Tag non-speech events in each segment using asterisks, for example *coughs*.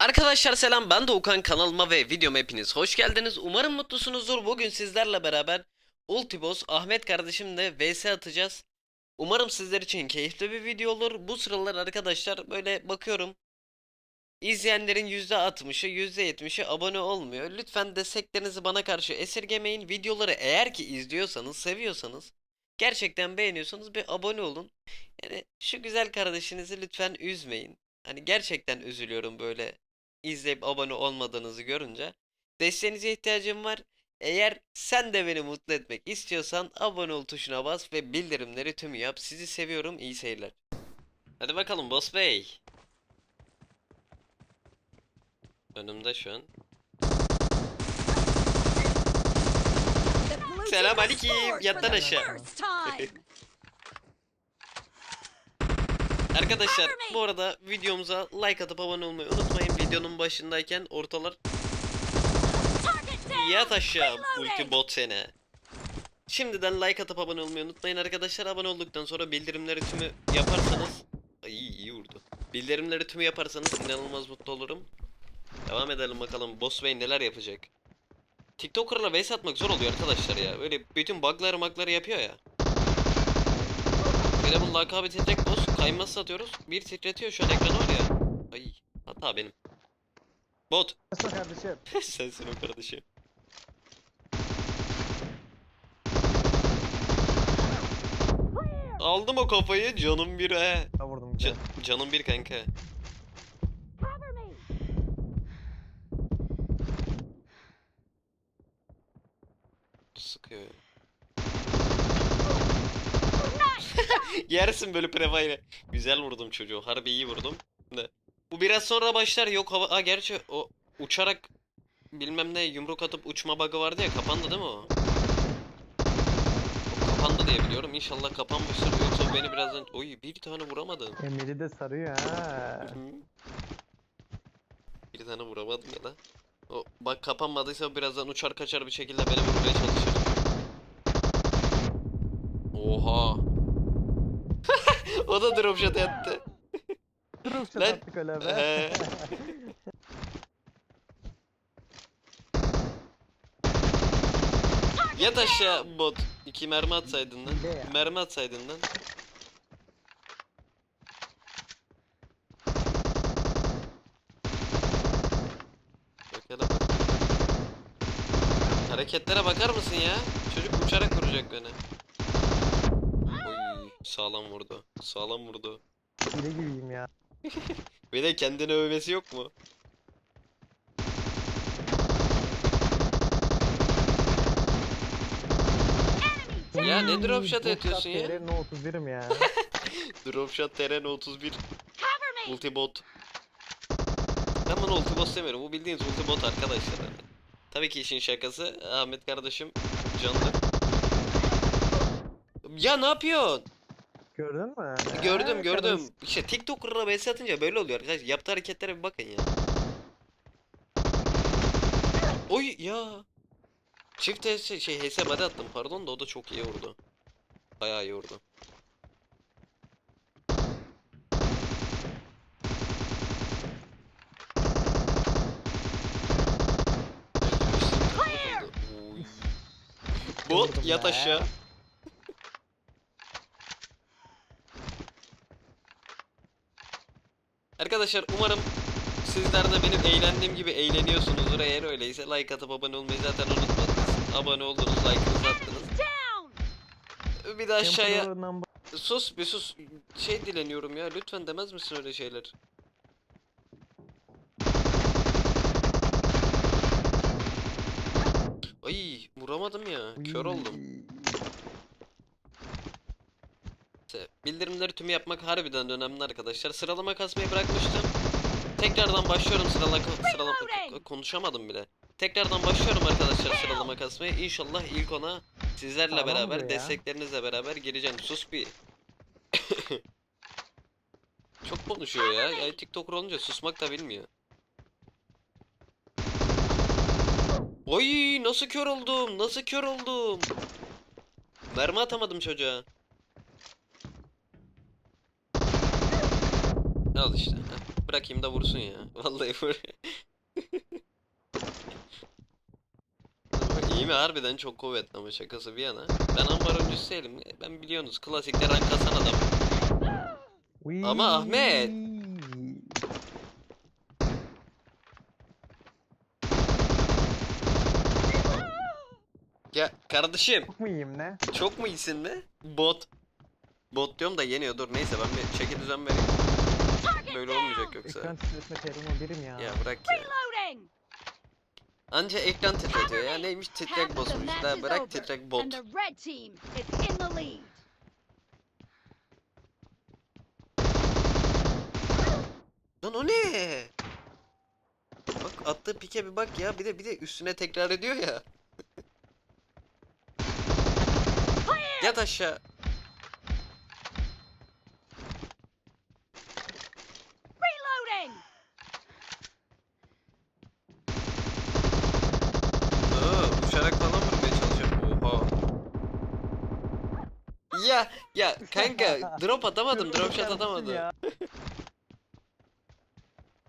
Arkadaşlar selam ben Doğukan kanalıma ve videoma hepiniz hoş geldiniz. Umarım mutlusunuzdur. Bugün sizlerle beraber Ultibos Ahmet kardeşimle vs atacağız. Umarım sizler için keyifli bir video olur. Bu sıralar arkadaşlar böyle bakıyorum. İzleyenlerin %60'ı %70'i abone olmuyor. Lütfen desteklerinizi bana karşı esirgemeyin. Videoları eğer ki izliyorsanız, seviyorsanız, gerçekten beğeniyorsanız bir abone olun. Yani şu güzel kardeşinizi lütfen üzmeyin. Hani gerçekten üzülüyorum böyle izleyip abone olmadığınızı görünce. Desteğinize ihtiyacım var. Eğer sen de beni mutlu etmek istiyorsan abone ol tuşuna bas ve bildirimleri tüm yap. Sizi seviyorum. İyi seyirler. Hadi bakalım boss bey. Önümde şu an. Selam aleyküm. Yattan aşağı. Arkadaşlar bu arada videomuza like atıp abone olmayı unutmayın. Videonun başındayken ortalar yat aşağı ulti bot seni. Şimdiden like atıp abone olmayı unutmayın arkadaşlar. Abone olduktan sonra bildirimleri tümü yaparsanız Ay iyi, vurdu. Bildirimleri tümü yaparsanız inanılmaz mutlu olurum. Devam edelim bakalım Boss Bey neler yapacak. TikToker'la vs atmak zor oluyor arkadaşlar ya. Öyle bütün bug'ları magları yapıyor ya. Bir de bunun lakabı titrek boss. Kaymaz atıyoruz. Bir titretiyor şu an ekranı var ya. Ay hata benim. Bot. *laughs* Nasıl kardeşim? Sensin o kardeşim. Aldım o kafayı canım bir he. Ha vurdum Ca- güzel. canım bir kanka. Sıkıyor. *laughs* Yersin böyle prevayla. Güzel vurdum çocuğu. Harbi iyi vurdum. Bu biraz sonra başlar. Yok hava. Aa gerçi o uçarak bilmem ne yumruk atıp uçma bug'ı vardı ya kapandı değil mi o? O kapandı diye biliyorum. İnşallah kapanmıştır. Yoksa beni birazdan... Oy bir tane vuramadım. Emiri de sarıyor ha. *laughs* Bir tane vuramadım ya da. O bak kapanmadıysa birazdan uçar kaçar bir şekilde beni vurmaya çalışır. Oha. *laughs* o da drop shot attı. Shot Lan, attık öyle be. Yat aşağı bot. İki mermi atsaydın lan. Hile ya. Mermi atsaydın lan. Bak hele bak. Hareketlere bakar mısın ya? Çocuk uçarak vuracak beni. Oy, sağlam vurdu. Sağlam vurdu. Hile gibiyim ya. *laughs* Bir de kendini övmesi yok mu? Ya ne drop shot *laughs* Drop atıyorsun ya? No 31'im ya. Dropshot Teren 31 Ultibot Ben bunu ultibot demiyorum bu bildiğiniz ultibot arkadaşlar. Tabii ki işin şakası Ahmet kardeşim canlı Ya ne yapıyorsun? Gördün mü? Gördüm Ha, gördüm. İşte TikToker'la vs atınca böyle oluyor arkadaşlar Yaptığı hareketlere bir bakın ya Oy ya Çift HS şey HS body attım pardon da o da çok iyi vurdu Bayağı iyi vurdu. Bot yat aşağı. Arkadaşlar umarım sizler de benim eğlendiğim gibi eğleniyorsunuzdur. Eğer öyleyse like atıp abone olmayı zaten unutmadınız. Abone oldunuz, like'ınızı attınız. Bir de aşağıya sus bir sus. Şey dileniyorum ya lütfen demez misin öyle şeyler? Ay vuramadım ya. Kör oldum. Bildirimleri tüm yapmak harbiden önemli arkadaşlar. Sıralama kasmayı bırakmıştım. Tekrardan başlıyorum sıralama sıralama konuşamadım bile. Tekrardan başlıyorum arkadaşlar sıralama kasmaya. İnşallah ilk ona sizlerle Sağlam beraber, desteklerinizle beraber gireceğim. Sus bir. *coughs* Çok konuşuyor ya. Ya TikToker olunca susmak da bilmiyor. Oy nasıl kör oldum? Nasıl kör oldum? Mermi atamadım çocuğa. Al işte. heh. bırakayım da vursun ya. *laughs* Vallahi vur. *laughs* İyi mi harbiden çok kuvvetli ama şakası bir yana. Ben ambar öncüsü değilim. Ben biliyorsunuz klasikte rank kasan adam. Ama Ahmet. Ya kardeşim Çok mu iyiyim ne? çok mu iyisin mi? Bot. Bot diyorum da yeniyor dur neyse ben bir çeki düzen vereyim. Böyle olmayacak yoksa. Ekran titretme terimo birim ya. Ya bırak ya. Reloading! Anca ekran titretiyor ya neymiş titrek bozmuş da bırak titrek bot. Lan o ne? Bak attığı pike bir bak ya bir de bir de üstüne tekrar ediyor ya. *laughs* Yat aşağı. Reloading! Aa, uçarak falan vurmaya çalışıyorum. Oha. Ya *laughs* kanka drop atamadım drop shot Kardeşim atamadım. ya. *laughs*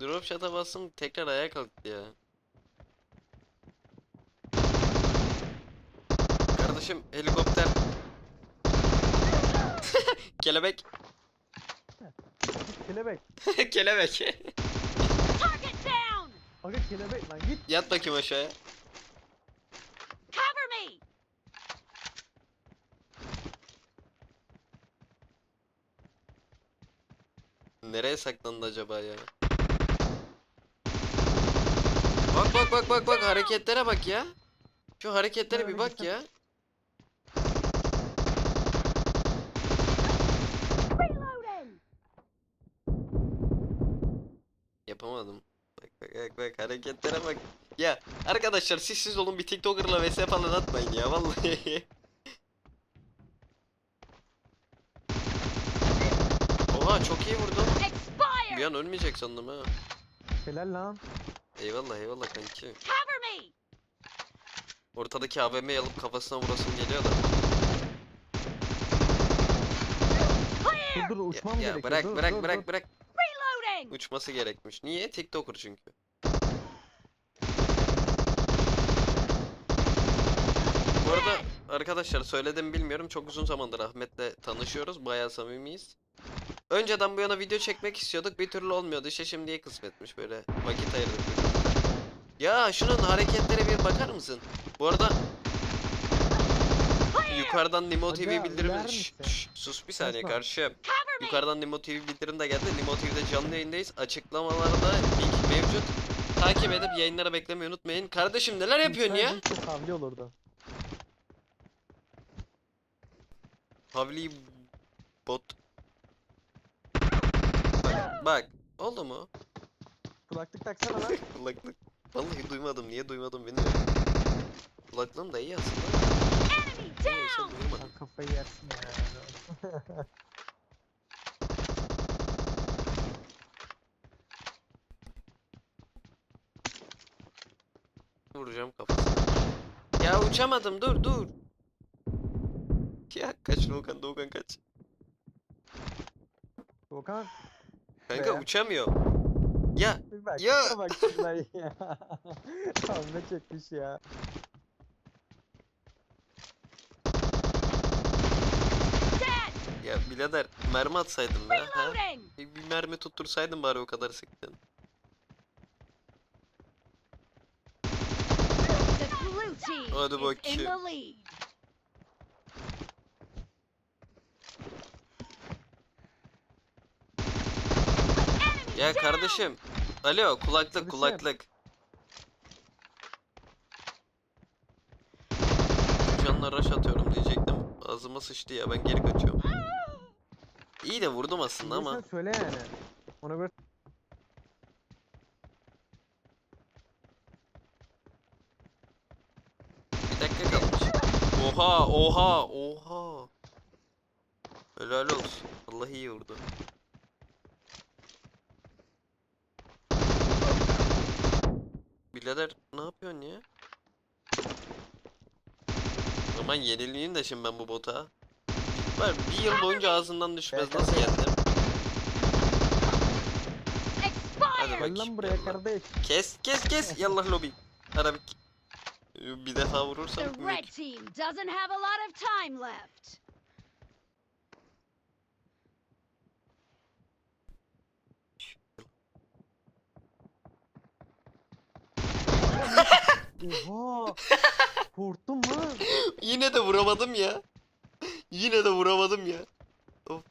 Drop shot'a bastım tekrar ayağa kalktı ya. Kardeşim helikopter. *laughs* Kelebek. Kelebek. Kelebek. Target down! Aga kelebek lan git. Yat bakayım aşağıya. Nereye saklandı acaba ya? Bak bak bak bak bak hareketlere bak ya. Şu hareketlere bir bak ya. Yapamadım. Bak bak bak bak hareketlere bak. Ya arkadaşlar siz siz olun bir TikToker'la vs falan atmayın ya vallahi. *laughs* Oha çok iyi vurdun. Bir an ölmeyecek sandım ha. Helal lan. Eyvallah eyvallah kanki. Cover me! Ortadaki AVM'yi alıp kafasına vurasım geliyor da. Clear! Dur dur Ya, uçmam ya gerekiyor. bırak dur, bırak dur, bırak dur. bırak. Reloading! Uçması gerekmiş. Niye? TikToker çünkü. Bu arada arkadaşlar söyledim bilmiyorum. Çok uzun zamandır Ahmet'le tanışıyoruz. Bayağı samimiyiz. Önceden bu yana video çekmek istiyorduk. Bir türlü olmuyordu. İşte şimdiye kısmetmiş böyle. Vakit ayırdık. Ya şunun hareketlere bir bakar mısın? Bu arada yukarıdan Nimo TV Aga, bildirim... yer Şş, misin? şş, sus bir saniye Konuşma. karşı. Yukarıdan Nimo TV bildirim de geldi. Nimo TV'de canlı yayındayız. Açıklamalarda link mevcut. Takip edip yayınlara beklemeyi unutmayın. Kardeşim neler yapıyorsun ya? Bilseydim Çok havli olurdu. Havli bot. Bak. Oldu mu? Kulaklık taksana lan. *laughs* Kulaklık. Vallahi duymadım. Niye duymadım bilmiyorum. Kulaklığım da iyi aslında. Neyse duymadım. Lan kafayı yersin ya. *laughs* Vuracağım kafasına. Ya uçamadım dur dur. Ya kaç Doğukan Doğukan kaç. Volkan Kanka Be. uçamıyor. Ya bak. Ya. bak şuna ya. *laughs* Kavga çekmiş ya. Ya birader mermi atsaydım ya. Ha? Bir bir mermi tuttursaydın bari o kadar sıktın. The blue team Hadi is in bakayım. the lead. Ya kardeşim. Alo kulaklık kulaklık. Canla rush atıyorum diyecektim. Ağzıma sıçtı ya ben geri kaçıyorum. İyi de vurdum aslında ama. Söyle yani. Ona göre Bir dakika kalmış. Oha oha oha. Helal olsun. Vallahi iyi vurdu. Birader ne yapıyorsun ya? Aman yenileyim de şimdi ben bu bota. Var bir yıl boyunca ağzından düşmez nasıl yendim? Expired! Gel lan buraya kardeş. Kes kes kes. Yallah lobi. Arabik. Bir defa vurursam The red team doesn't have a lot of time left. Oha. Korktum lan. Yine de vuramadım ya. Yine de vuramadım ya. Of.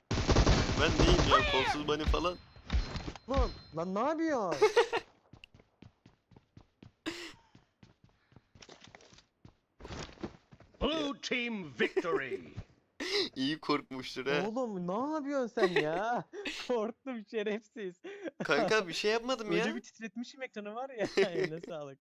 Ben neyim ya kolsuz bani falan. Lan, lan ne yapıyorsun? Blue team victory. *laughs* İyi korkmuştur ha. Oğlum ne yapıyorsun sen ya? *laughs* Korktum şerefsiz. Kanka *laughs* bir şey yapmadım ya. Öyle bir titretmişim ekranı var ya. Eline sağlık.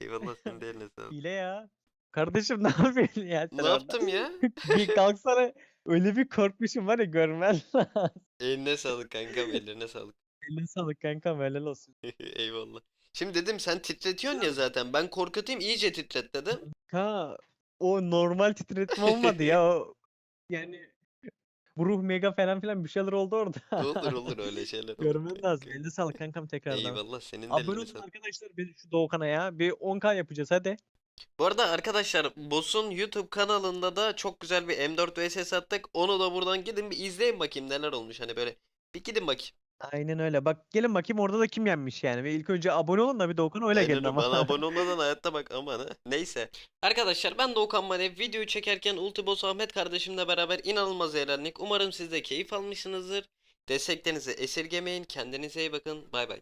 Eyvallah senin de eline sağlık. Hile ya. Kardeşim ne yapıyorsun ya sen Ne orada? yaptım ya? bir kalksana. Öyle bir korkmuşum var ya görmen lazım. Eline sağlık kankam ellerine sağlık. Eline sağlık kankam helal olsun. Eyvallah. Şimdi dedim sen titretiyorsun ya zaten. Ben korkutayım iyice titret dedim. Ha o normal titretme olmadı ya. O, yani bu ruh mega falan filan bir şeyler oldu orada. Olur *laughs* olur öyle şeyler olur Görmen lazım. Eline sağlık kankam tekrardan. Eyvallah senin de Abone eline olun sağlık. arkadaşlar benim şu Doğukan'a ya. Bir 10k yapacağız hadi. Bu arada arkadaşlar Boss'un YouTube kanalında da çok güzel bir M4 vs attık. Onu da buradan gidin bir izleyin bakayım neler olmuş. Hani böyle bir gidin bakayım. Aynen öyle. Bak gelin bakayım orada da kim yenmiş yani. Ve ilk önce abone olun da bir Doğukan'a öyle Aynen gelin öyle. ama. Bana *laughs* abone olmadan hayatta bak aman ha. Neyse. Arkadaşlar ben Doğukan Mane videoyu çekerken Ultibos Ahmet kardeşimle beraber inanılmaz eğlendik. Umarım siz de keyif almışsınızdır. Desteklerinizi esirgemeyin. Kendinize iyi bakın. Bay bay.